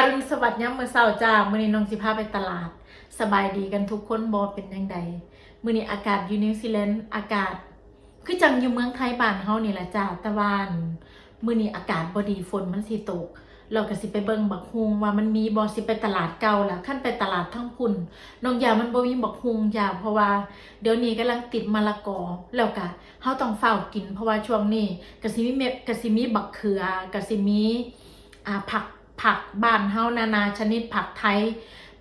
อรุณสวัสดิ์ย้ำมือเช้าจ้ามื้อนี้น้องสิพาไปตลาด สบายดีกันทุกคนบ่เป็นจังใดมื้อนี้อากาศอยู่นิวซีแลนด์อากาศ คือจังอยู่เมืองไทยบ้านเฮานี่แหละจ้าต่ว่าอั่นมื้อนี้อากาศบ่ดีฝนมันสิตก เราก็สิไปเบิ่งบักฮุงว่ามันมีบ่สิไปตลาดเก่าละคันไปตลาดทั้งพุ่นน้องยามันบ่มีบักฮุงจ้าเพราะว่า เดี๋ยวนี้กำลังติดมะละกอแล้วก็เฮาต้องเฝ้ากิน เพราะว่าช่วงนี้ก็สิมีก็สิมีบักเขือก็สิมีอ่าผัก ผักบ้านเฮานานาชนิดผักไทย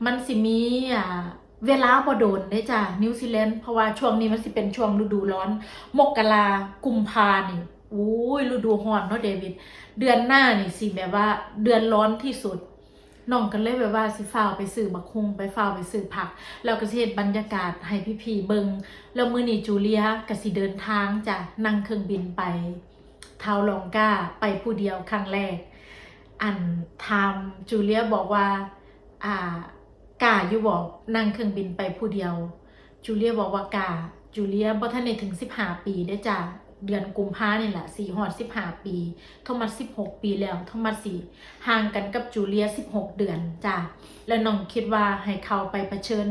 มันสิมีอ่าเวลาบ่โดนได้จ้ะนิวซีแลนด์เพราะว่าช่วงนี้มันสิเป็นช่วงฤดูร้อน มกรากุมภานี่อุ้ยฤดูร้อนเนาะเดวิดเดือนหน้านี่สิแบบว่าเดือนร้อนที่สุดน้องกันเลยแบบว่าสิฟ้าวไปซื้อบักฮุงไปฟ้าวไปซื้อผัก แล้วก็สิเฮ็ดบรรยากาศให้พี่ๆเบิงแล้วมื้อนี้จูเลียก็สิเดินทางจ้ะนั่งเครื่องบินไปทาวลองกาไปผู้เดียวครั้งแรก อันทามจูเลียบอกว่าอ่ากาอยู่บอกนั่งเครื่องบินไปผู้เดียว จูเลียบอกว่ากาจูเลียบ่ทันได้ถึง15ปีได้จ้ะเดือนกุมภาเนี่ยแหละสี่ฮอด15ปีโทมัส16ปีแล้วโทมัสสิห่างกันกับจูเลีย16เดือนจ้ะแล้วน้องคิดว่าให้เขาไปเผชิญ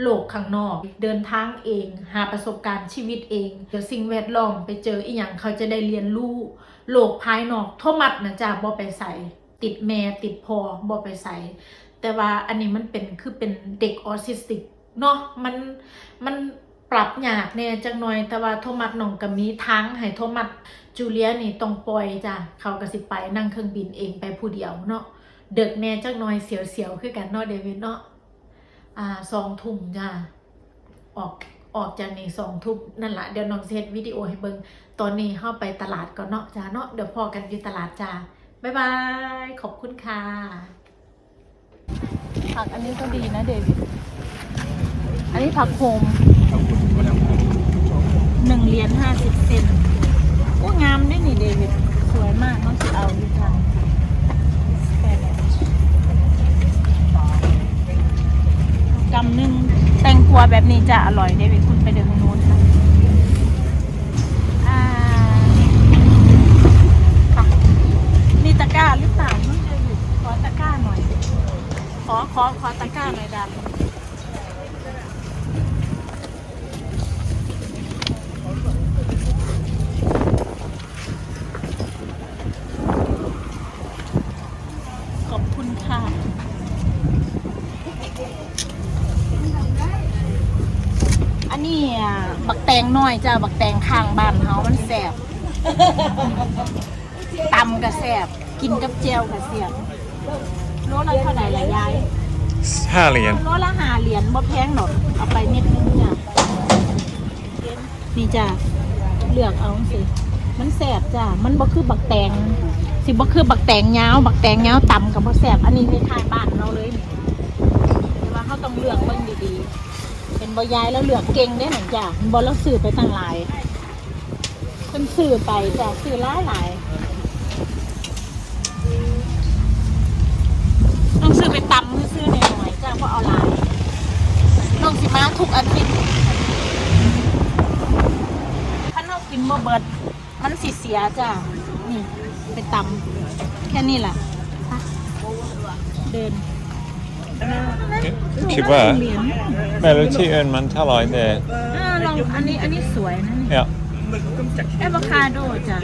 โลกข้างนอก เดินทางเอง หาประสบการณ์ชีวิตเองเดี๋ยวสิ่งแวดล้อมไปเจออีหยังเขาจะได้เรียนรู้โลกภายนอกโทมัสนะจ้ะบ่ไปใส่ติดแม่ติดพ่อบ่ไปใส่แต่ว่าอันนี้มันเป็นคือเป็นเด็กออทิสติกเนาะมันมันปรับยากแน่จังหน่อยแต่ว่าโทมัสน้องก็มีทางให้โทมัสจูเลียนี่ต้องปล่อยจ้ะเขาก็สิไปนั่งเครื่องบินเองไปผู้เดียวเนาะเด็กแน่จังหน่อยเสียวๆคือกันเนาะเดวิดเนาะ อ่าสองทุ่มจ้ะออกออกจากนี่สองทุ่มนั่นละเดี๋ยวน้องสิเซตวิดีโอให้เบิงตอนนี้เข้าไปตลาดก่อนเนาะจ้าเนาะเดี๋ยวพอกันอยู่ตลาดจ้าบ๊ายบายขอบคุณค่ะผักอันนี้ก็ดีนะเดวิดอันนี้ผักโฮมหนึ่งเหรียญห้าสิบเซนโอ้งามด้วยนี่เดวิด สวยมากน้องจะเอาดีจังกำหนึ่ง แบบนี้จะอร่อยเดวิดคุณไปเดินตรงนู้นค่ะอ่าค่ะมีตะกร้าหรือเปล่าน้องเดวิดขอตะกร้าหน่อย ขอขอขอตะกร้าหน่อยดา น้อยจ้าบักแตงข้างบ้านเฮามันแสบตำกระแสบกินกับเจลกระเสียบโลละเท่าไหร่ละยายห้าเหรียญโลละหาเหรียญบ่แพงหรอกเอาไปเม็ดนึงจ้ะนี่จ้ะเลือกเอาสิมันแสบจ้ะมันบ่คือบักแตงสิบ่คือบักแตงยาวบักแตงยาวต่ำกับบ่แสบอันนี้คล้ายๆบ้านเราเลยนี่แต่ว่าเขาต้องเลือกเบิ่งดีๆ เป็นบ่ยายแล้วเลือกเก่งได้หนังจ้ะบ่แล้วซื้อไปตั้งหลายเพิ่นซื้อไปจ้ะซื้อหลายหลายต้องซื้อไปตำซื้อๆหน่อยๆจ้ะเพราะเอาหลายน้องสิมาทุกอาทิตย์ถ้าเรากินบ่เบิด มันสิเสียจ้ะนี่ไปตำแค่นี้แหละเดิน คิดว่าเหรียญไม่รู้ที่อื่นมันเท่าไหร่แต่อ่าลองอันนี้อันนี้สวยนะนี่เนี่ย แอโวคาโดจ้ะ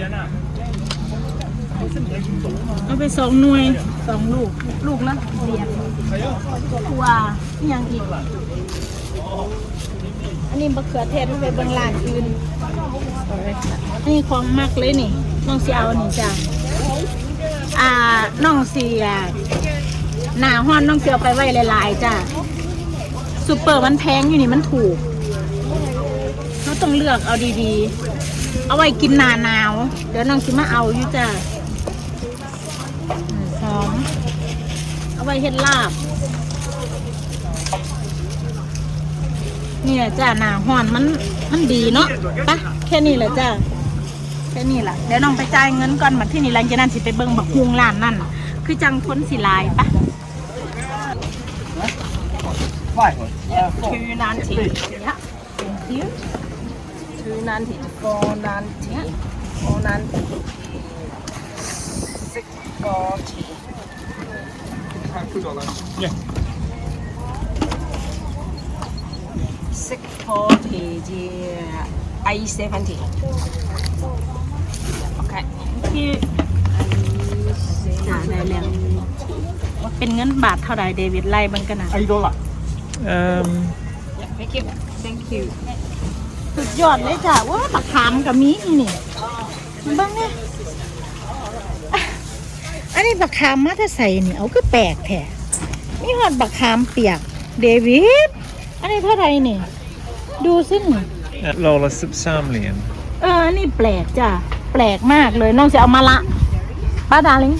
เอาไปสองหน่วยสองลูก ลูกละเหรียญถั่วนี่ยังอีกอันนี้มะเขือเทศมันไปเบางร้านอื่นอันนี้ของมักเลยนี่น้องสีเอานี่จ้ะอ่าน้องสีอะ หนาห้อนน้องเสียเอไปไว้หลายๆจ้ะซูเปอร์มันแพงอยู่นี่มันถูกเขาต้องเลือกเอาดีๆ เอาไว้กินหนาหนาว เดี๋ยวน้องสิมาเอาอยู่จ้ะหอม เอาไว้เฮ็ดลาบ เนี่ยจ้าหนาห้อนมันมันดีเนาะปะแค่นี้แหละจ้าแค่นี้แหละเดี๋ยวน้องไปจ่ายเงินก่อนมาที่นี่หลังจากนั้นสิไปเบิ่งบักฮุงร้านนั่น คือจังพ้นสิลายปะ 500. Yeah, 290. Yeah. Thank you. 290, 490, 490, 640. $2. Yeah. 640, yeah. I70. Okay. Thank you. จ่ายได้แล้วว่าเป็นเงินบาทเท่าไหร่เดวิดไล่เบังกันนะ ไอดอลอะ thank you thank you สุดยอดเลยจ้ะว่าบักขามกับมีนี่นี่เบ้างเนี่ยอะอันนี้บักขามมาถ้าใส่นี่เอาก็แปลกแท้มีหอดบักขามเปียกเดวิดอันนี้เท่าไหร่นี่ ดูสินี่ at Lola Subsamlian. เอออันนี้แปลกจ้ะ แปลกมากเลยน้องจะเอามาละป้าดาลิง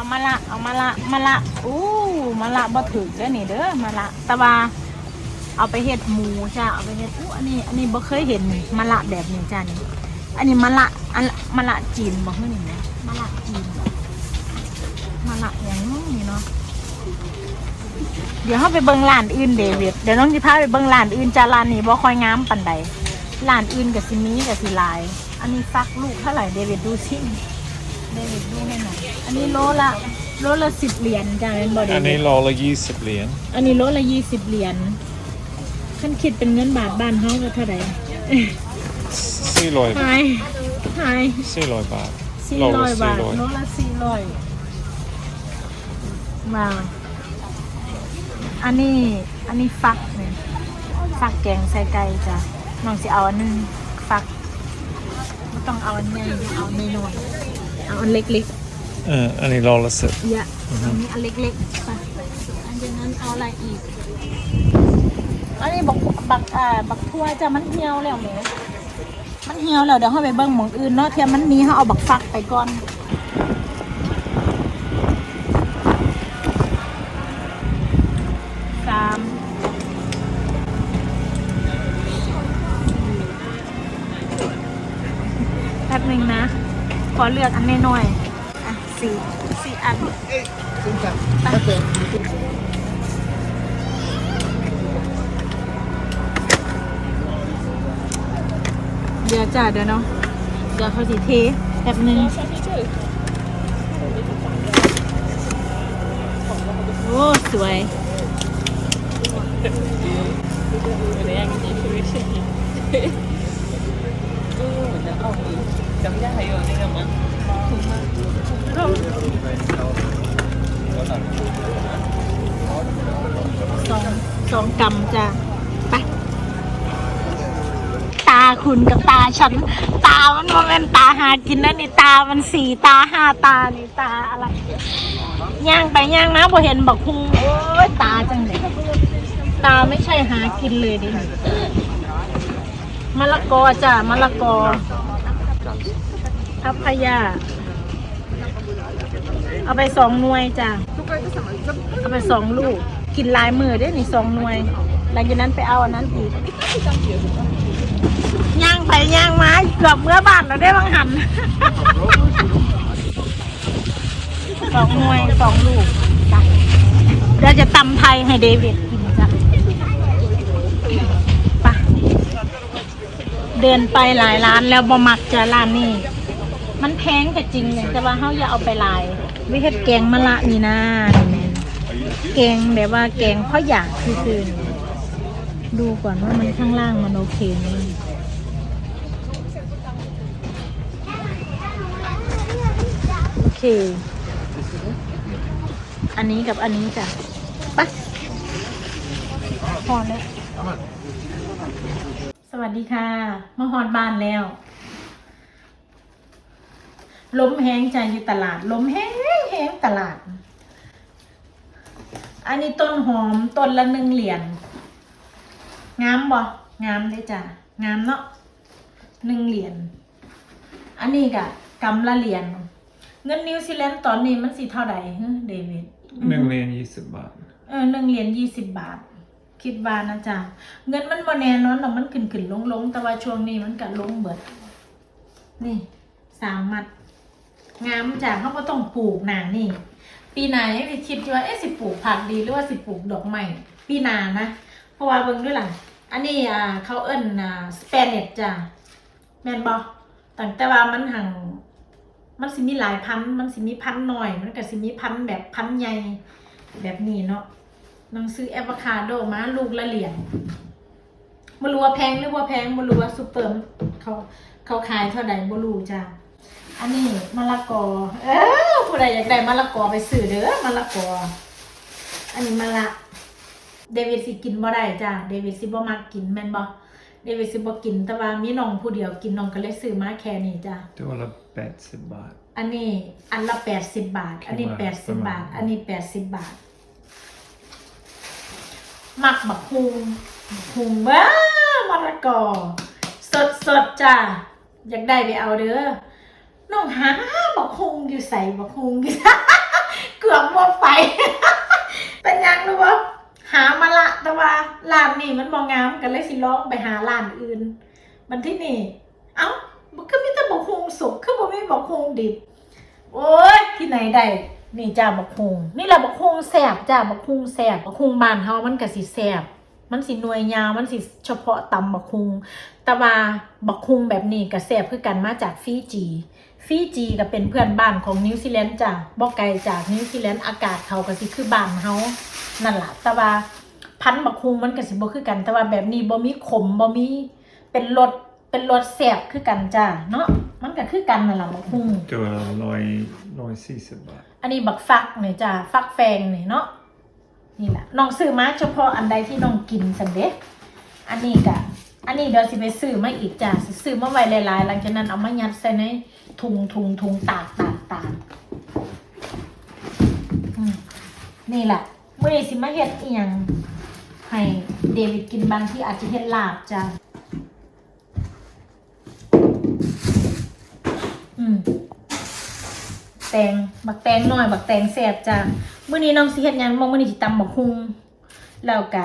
เอามาละเอามาละมาละอู้มาละบ่ถึกเด้อนี่เด้อมาละแตะวาเอาไปเฮ็ดหมูจ้ะเอาไปเฮ็ดอู้อันนี้ อันนี้บ่เคยเห็นนี่มาละแบบนี้จ้ะนี่อันนี้มาละอันมาละจีนบ่คือนี่นะมาละจีนมาละอย่างนู้เนาะเดี๋ยวเราไปเบิ่งร้านอื่นเดวิดเดี๋ยวน้องจะพาไปเบิ่งร้านอื่นจ้าร้านนี้บ่ค่อยงามปานใดร้านอื่นกับซิมีกับซิลาย อันนี้ฟักลูกเท่าไหร่เดวิดดูสิ เดวิดดูให้หน่อยอันนี้โลละโลละสิบเหรียญจ้าเป็นบอเดอันวินี้ด Lola Yusublian. อันนี้โลละยี่สิบเหรียญท่านคิดเป็นเงินบาทบ้านเขาก็เท่าไหร่400หายหาย400 baht. สี่ร้อย Lola บาทโล 400. ละสี่ร้อยมาอันนี้อันนี้ฟักเนี่ยฟักแกงใส่ไก่จ้ะน้องสิเอาอันหนึงฟักไม่ต้องเอาอันใหญ่เอาอันน้อยๆ เอาอันเล็ก Uh, อันนี้ Lola Sub. ๆเยอะอันนี้อันเล็กๆไปอันจากนั้นเอาอะไรอีก อันนี้บักบักอ่าบักทั่วจ้ะมันเหี่ยวแล้วแหมมันเหี่ยวแล้วเดี๋ยวเขาไปเบิ่งหมองอื่นเนาะเทียมมันมีเขาเอาบักฟักไปก่อน สามแป๊บหนึ่งนะ ข อเลือกอันน้อยๆอะสี่สี่อันเดี๋ยวจ้าเดี๋ยวเนาะเดี๋ยวเขาสิเทแป๊บนึงโอ้สวย สองสองกำจ้ะไป ตาคุณกับตาฉัน ตามันว่าเป็นตาหากินนะนี่ตามันสี่ตาห้าตานี่ตาอะไรย่างไปย่างมาพอเห็นบอกคุงโอ้ยตาจังเลยตาไม่ใช่หากินเลยดิมะละกอจ้ะมะละกอ ทัพพยาเอาไปสองหน่วยจ้ะ เอาไปสองลูก กินลายมือได้หนี่สองหน่วย หลังจากนั้นไปเอาอันนั้นอีกย่างไปย่างมาเกือบเมื่อบาทเราได้บางหันสองหน่วยสองลูกจ้ะเดี๋ยวจะตำไทยให้เดวิดกินจ้ะไปเดินไปหลายร้านแล้วบ่มักจะร้านนี้ มันแพงแต่จริงเลยแต่ว่าเขาอย่าเอาไปลายวิเฮ็ดแกงมะละนี่นะนี่แม่นแกงแบบว่าแกงพราะอยากคือคือดูก่อนว่ามันข้างล่างมันโอเคไหมโอเค อันนี้กับอันนี้จ้ะไปพอแล้วสวัสดีค่ะมาฮอดบ้านแล้ว ล้มแห้งใจอยู่ตลาด ล้มแห้งแห้งตลาด อันนี้ต้นหอมต้นละหนึ่งเหรียญงามบ่งามเลยจ้ะงามเนาะหนึ่งเหรียญอันนี้กะกำละเหรียญเงินนิวซีแลนด์ตอนนี้มันสิเท่าไหร่ฮะเดวิด1 20 baht. เออหนึ่งเหรียญยี่สิบบาท คิดว่านะจ๊ะเงินมันบ่แน่นอนหรอกมันขึ้นขึ้นลงลงแต่ว่าช่วงนี้มันก็ลงเบิด นี่สามมัด งามจ้ะเขาก็ต้องปลูกหนานี่ ปีหนายังสิคิดอยู่ว่าเอ๊ะสิปลูกผักดีหรือว่าสิปลูกดอกไม้ปีหนานะ เพราะว่าเบิ่งด้วยหล่ะอันนี้อ่าเขาเอิ้นอ่าสเปนเนตจ้ะแมนบ่ตั้งแต่ว่ามันหังมันสิมีหลายพัน มันสิมีพันหน่อย มันก็สิมีพันแบบพันใหญ่แบบนี้เนาะน้องซื้อแอวคาโดมาลูกละเหรียญบ่รู้ว่าแพงหรือว่าแพงบ่รู้ว่าซุปเปอร์เขาเขาขายเท่าใดบ่รู้จ้า อันนี้มะละกอ เออผู้ใดอยากได้มะละกอไปซื้อเด้อมะละกอ อันนี้มะละเดวิดสิกินบ่ได้จ้าเดวิดสิบ่มักกินแม่นบ่เดวิดสิบ่กินแต่ว่ามีน้องผู้เดียวกินน้องก็เลยซื้อมาแค่นี้จ้าตัวละแปดสิบบาท อันนี้อันละแปดสิบบาท อันนี้คิแปดดว่าสิบประมาณบาท อันนี้แปดสิบบาทหมักบักฮุงบักฮุงบ้ามะละกอ สดสดๆจ้าอยากได้ไปเอาเด้อ น้องหาบักฮุงอยู่ใส่บักฮุงอยู่เกือบหมดไฟเป็นยังรู้ปะหามาละแต่ว่าร้านนี่มันมองงามกันเลยสิลองไปหาร้านอื่น มันที่นี่ เอ้ามันก็มีแต่บักฮุงสุกคือบ่มีบักฮุงดิบโอ้ยที่ไหนได้นี่จ้าบักฮุงนี่แหละบักฮุงแสบจ้าบักฮุงแสบบักฮุงบานเฮามันก็สิแสบมันสิหน่วยยาวมันสิเฉพาะตำบักฮุงแต่ว่าบักฮุงแบบนี้ก็แสบคือกันมาจากฟิจี ฟิจีก็เป็นเพื่อนบ้านของนิวซีแลนด์จ้ะบ่ไกลจากนิวซีแลนด์อากาศเขาก็สิคือบ้านเฮานั่นล่ะแต่ว่าพันธุ์บักฮุงมันก็สิบ่คือกัน แต่ว่าแบบนี้บ่มีขมบ่มีเป็นรสเป็นรสแสบคือกันจ้ะเนาะมันก็คือกันนั่นล่ะบักฮุงตัวละร้อยร้อยสี่สิบบาทอันนี้บักฟักเนี่ยจ้าฟักแฟงเนี่ยเนาะนี่แหละน้องซื้อมาเฉพาะอันใดที่น้องกินสันเด็อันนี้กะ อันนี้เดี๋ยวสิไปซื้อมาอีกจ้าซื้อมาไว้หลายๆ หลังจากนั้นเอามายัดใส่ในถุงถุงถุงตากตากตากนี่แหละเมื่อนี้สิมาเฮ็ดอีหยังให้เดวิดกินบางที่อาจจะเฮ็ดลาบจ้าอืมแตงบักแตงหน่อย บักแตงแซ่บจ้ะมื้อนี้น้องสิเฮ็ดยังบ่มื้อนี้สิตำบักฮุงแล้วก็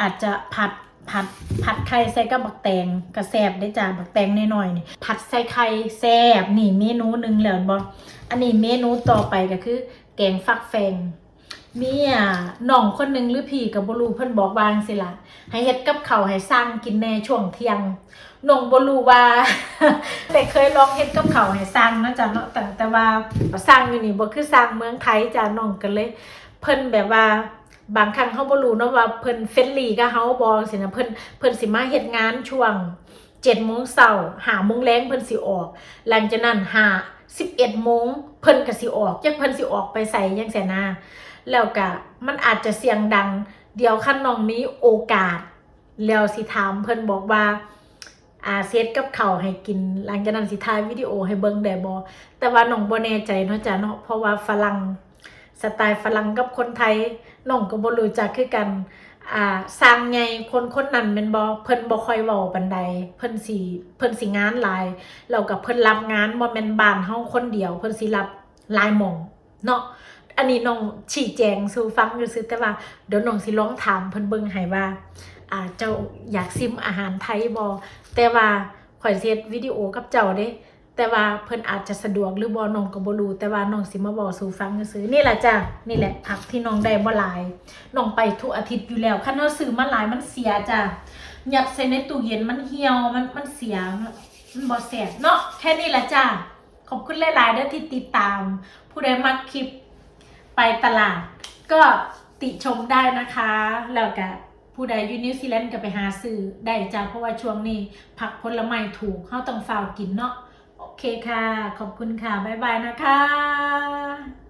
อาจจะผัด ผัดผัดไข่ใส่กับบักแตงก็แซบได้จ้ะบักแตงน้อยๆนี่ผัดใส่ไข่แซบนี่เมนูหนึ่งแล้วบ่อันนี้เมนูต่อไปก็คือ แกงฟักแฟงมีอะน้องคนหนึ่งหรือพี่ก็บ่รู้เพิ่นบอกวางซี่ล่ะให้เฮ็ดกับเขาให้สร้างกินแน่ช่วงเที่ยงน้องบ่รู้ว่าแต่เคยลองเฮ็ดกับเขาให้สร้างนะจ๊ะเนาะแต่แต่ว่าสร้างอยู่นี่บ่คือสร้างเมืองไทยจ้ะน้องก็เลย เพิ่นแบบว่า บางครั้งเฮาบ่รู้เนาะว่าเพิ่นเฟรนลี่กับเฮาบ่จังซี่นะเพิ่นเพิ่นสิมาเฮ็ดงานช่วง7โมงเช้า5โมงแลงเพิ่นสิออก หลังจากนั้น5 11โมงเพิ่นก็สิออกจักเพิ่นสิออกไปใส่จังซี่นะแล้วก็มันอาจจะเสียงดัง เดี๋ยวคันน้องมีโอกาส แล้วสิถามเพิ่นบอกว่าอาเซตกับเขาให้กิน หลังจากนั้นสิถ่ายวิดีโอให้เบิ่งได้บ่แต่ว่าน้องบ่แน่ใจเนาะจ้ะเนาะเพราะว่าฝรั่ง สไตล์ฝรั่งกับคนไทยน้องก็บ่รู้จักคือกันอ่าสร้างใหญ่คนคนนั้นแม่นบ่เพิ่นบ่ค่อยเว้าปานใดเพิ่นสิเพิ่นสิงานหลายแล้วก็เพิ่นรับงานบ่แม่นบ้านเฮาคนเดียว เพิ่นสิรับหลายหม่องเนาะอันนี้น้องชี้แจงสู่ฟังอยู่ซื่อแต่ว่าเดี๋ยวน้องสิลองถามเพิ่นเบิ่งให้ว่าอ่าเจ้าอยากซิมอาหารไทยบ่แต่ว่าข่อยเฮ็ดวิดีโอกับเจ้าเด้ แต่ว่าเพิ่นอาจจะสะดวกหรือบ่น้องก็บ่รู้แต่ว่าน้องสิมาบอกสู่ฟังซื่อนี่แหละจ้ะนี่แหละผักที่น้องได้บ่หลายน้องไปทุกอาทิตย์อยู่แล้วคันเฮาซื้อมาหลายมันเสียจ้ะยัดใส่ในตู้เย็นมันเหี่ยวมันมันเสียมันบ่แซ่บเนาะแค่นี้แหละจ้ะขอบคุณหลายๆเด้อที่ติดตาม ผู้ใดมักคลิปไปตลาด ก็ติชมได้นะคะ แล้วก็ผู้ใดอยู่นิวซีแลนด์ก็ไปหาซื้อได้จ้ะเพราะว่าช่วงนี้ผักผลไม้ถูกเฮาต้องฝ้าวกินเนาะ เคค่ะ ขอบคุณค่ะ บ๊ายบายนะคะ